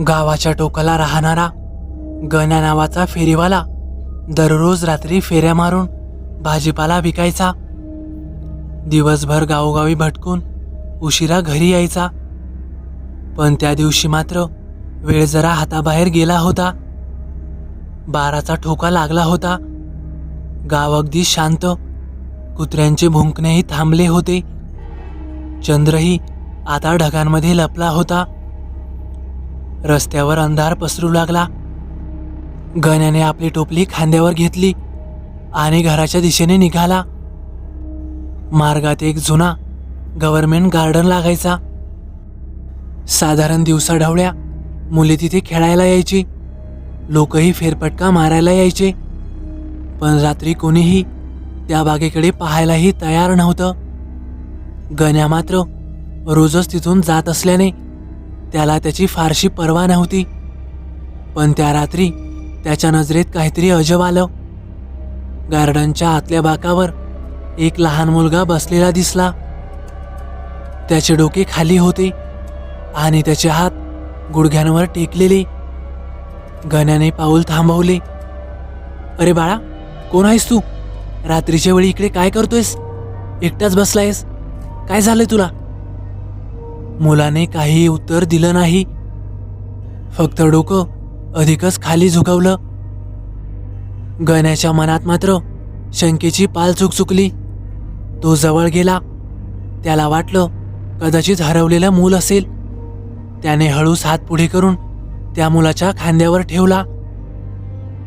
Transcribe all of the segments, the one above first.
गावाच्या टोकाला राहणारा गण्या नावाचा फेरीवाला दररोज रात्री फेऱ्या मारून भाजीपाला विकायचा. दिवसभर गावोगावी भटकून उशिरा घरी यायचा. पण त्या दिवशी मात्र वेळ जरा हाताबाहेर गेला होता. बाराचा ठोका लागला होता. गाव अगदी शांत. कुत्र्यांचे भुंकणेही थांबले होते. चंद्रही आता ढगांमध्ये लपला होता. रस्त्यावर अंधार पसरू लागला. गण्याने आपली टोपली खांद्यावर घेतली आणि घराच्या दिशेने निघाला. मार्गात एक जुना गव्हर्नमेंट गार्डन लागायचा. साधारण दिवसाढवळ्या मुले तिथे खेळायला यायची. लोकही फेरफटका मारायला यायचे. पण रात्री कोणीही त्या बागेकडे पाहायलाही तयार नव्हतं. गण्या मात्र रोजच तिथून जात असल्याने त्याला त्याची फारशी पर्वा नव्हती. पण त्या रात्री त्याच्या नजरेत काहीतरी अजब आलं. गार्डनच्या आतल्या बाकावर एक लहान मुलगा बसलेला दिसला. त्याचे डोके खाली होते आणि त्याचे हात गुडघ्यांवर टेकलेले. गण्याने पाऊल थांबवले. अरे बाळा कोण आहेस तू? रात्रीच्या वेळी इकडे काय करतोयस? एकटाच बसलायस. काय झालंय तुला? मुलाने काही उत्तर दिलं नाही. फक्त डोकं अधिकच खाली झुकवलं. गण्याच्या मनात मात्र शंकेची पाल चुकचुकली तो जवळ गेला. त्याला वाटलं कदाचित हरवलेलं मूल असेल. त्याने हळूस हात पुढे करून त्या मुलाच्या खांद्यावर ठेवला.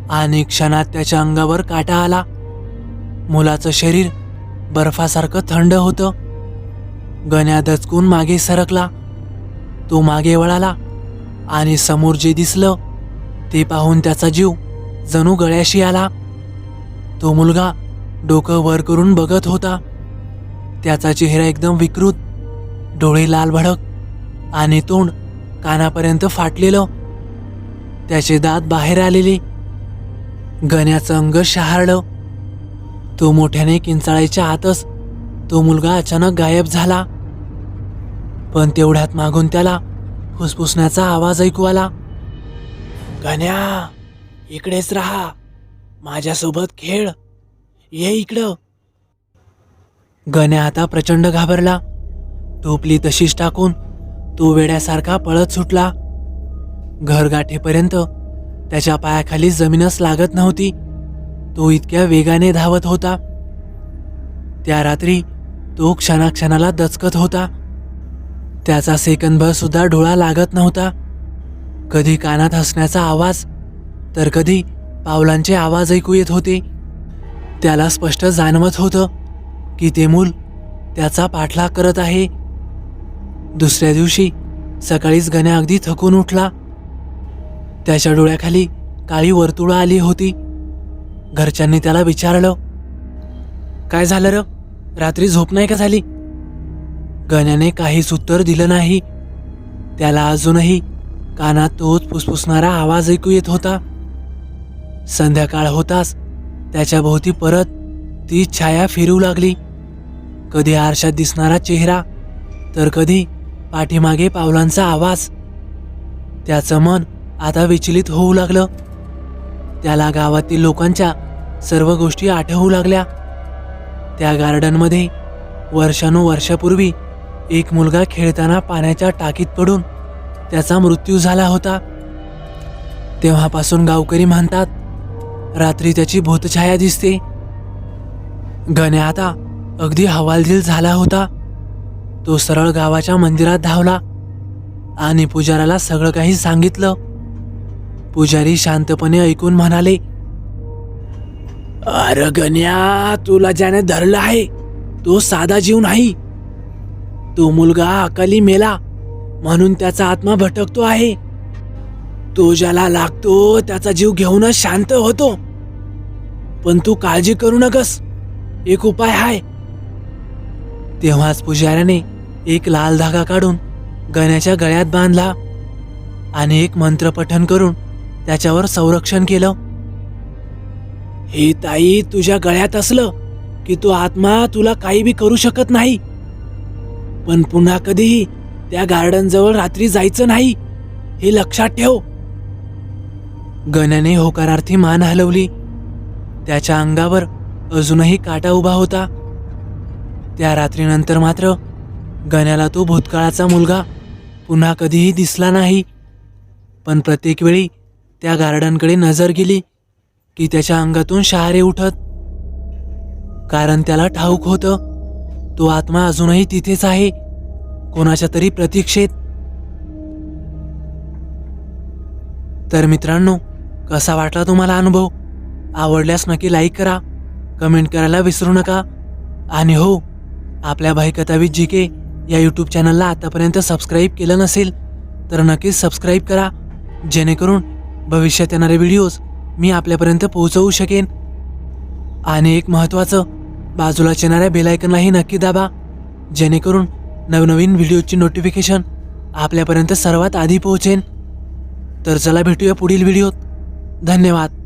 आणि क्षणात त्याच्या अंगावर काटा आला. मुलाचं शरीर बर्फासारखं थंड होतं. गण्या दचकून मागे सरकला? तो मागे वळाला आणि समोर जे दिसलं ते पाहून त्याचा जीव जणू गळ्याशी आला. तो मुलगा डोकं वर करून बघत होता. त्याचा चेहरा एकदम विकृत डोळे लाल भडक आणि तोंड कानापर्यंत फाटलेलं. त्याचे दात बाहेर आलेले. गण्याचं अंग शहारलं तो मोठ्याने किंचाळायच्या आतच तो मुलगा अचानक गायब झाला. पण तेवढ्यात मागून त्याला फुसफुसण्याचा आवाज ऐकू आला. गण्या इकडेच राहा. माझ्यासोबत खेळ. ये इकडं. गण्या आता प्रचंड घाबरला. टोपली तशीच टाकून तो वेड्यासारखा पळत सुटला. घरगाठेपर्यंत त्याच्या पायाखाली जमीनच लागत नव्हती. तो इतक्या वेगाने धावत होता. त्या रात्री तो क्षणाक्षणाला दचकत होता. त्याचा सेकंदभर सुद्धा डोळा लागत नव्हता. कधी कानात हसण्याचा आवाज तर कधी पावलांचे आवाज ऐकू येत होते. त्याला स्पष्ट जाणवत होतं की ते मूल त्याचा पाठलाग करत आहे. दुसऱ्या दिवशी सकाळीच गण्या अगदी थकून उठला. त्याच्या डोळ्याखाली काळी वर्तुळं आली होती. घरच्यांनी त्याला विचारलं काय झालं र? रात्री झोप नाही का झाली? गण्याने काहीच उत्तर दिलं नाही. त्याला अजूनही कानात तोच फुसफुसणारा आवाज ऐकू येत होता. संध्याकाळ होताच त्याच्या भोवती परत ती छाया फिरू लागली. कधी आरशात दिसणारा चेहरा तर कधी पाठीमागे पावलांचा आवाज. त्याचं मन आता विचलित होऊ लागलं. त्याला गावातील लोकांच्या सर्व गोष्टी आठवू लागल्या. त्या गार्डनमध्ये वर्षानुवर्षापूर्वी एक मुलगा खेळताना पाण्याच्या टाकीत पडून त्याचा मृत्यू झाला होता. तेव्हापासून गावकरी म्हणतात रात्री त्याची भूतछाया दिसते. गण्या आता अगदी हवालदिल झाला होता. तो सरळ गावाच्या मंदिरात धावला आणि पुजाराला सगळं काही सांगितलं. पुजारी शांतपणे ऐकून म्हणाले अरे गण्या तुला ज्याने धरलं आहे तो साधा जीव नाही. तो मुलगा अकाली मेला म्हणून त्याचा आत्मा भटकतो आहे. तो ज्याला लागतो त्याचा जीव घेऊनच शांत होतो. पण तू काळजी करू नकस. एक उपाय आहे तेव्हाच पुजाऱ्याने एक लाल धागा काढून गण्याच्या गळ्यात बांधला आणि एक मंत्र पठन करून त्याच्यावर संरक्षण केलं. हे ताई तुझ्या गळ्यात असलं की तो आत्मा तुला काही बी करू शकत नाही. पण पुन्हा कधीही त्या गार्डन जवळ रात्री जायचं नाही हे लक्षात ठेव. गण्याने होकारार्थी मान हलवली. त्याच्या अंगावर अजूनही काटा उभा होता. त्या रात्रीनंतर मात्र गण्याला तो भूतकाळाचा मुलगा पुन्हा कधीही दिसला नाही. पण प्रत्येक वेळी त्या गार्डनकडे नजर गेली की त्याच्या अंगातून शहारे उठत. कारण त्याला ठाऊक होतं तो आत्मा अजूनही तिथेच आहे. कोणाच्या तरी प्रतीक्षेत. तर मित्रांनो कसा वाटला तुम्हाला अनुभव? आवडल्यास नक्की लाईक करा. कमेंट करायला विसरू नका. आणि हो आपल्या भाईकथावीत जी के या यूट्यूब चॅनलला आतापर्यंत सबस्क्राईब केलं नसेल तर नक्कीच सबस्क्राईब करा. जेणेकरून भविष्यात येणारे व्हिडिओज मी आपल्यापर्यंत पोहोचवू शकेन. आणि एक महत्त्वाचं बाजूला येणाऱ्या बेलायकनलाही नक्की दाबा. जेणेकरून नवनवीन व्हिडिओची नोटिफिकेशन आपल्यापर्यंत सर्वात आधी पोहोचेन तर चला भेटूया पुढील व्हिडिओत धन्यवाद.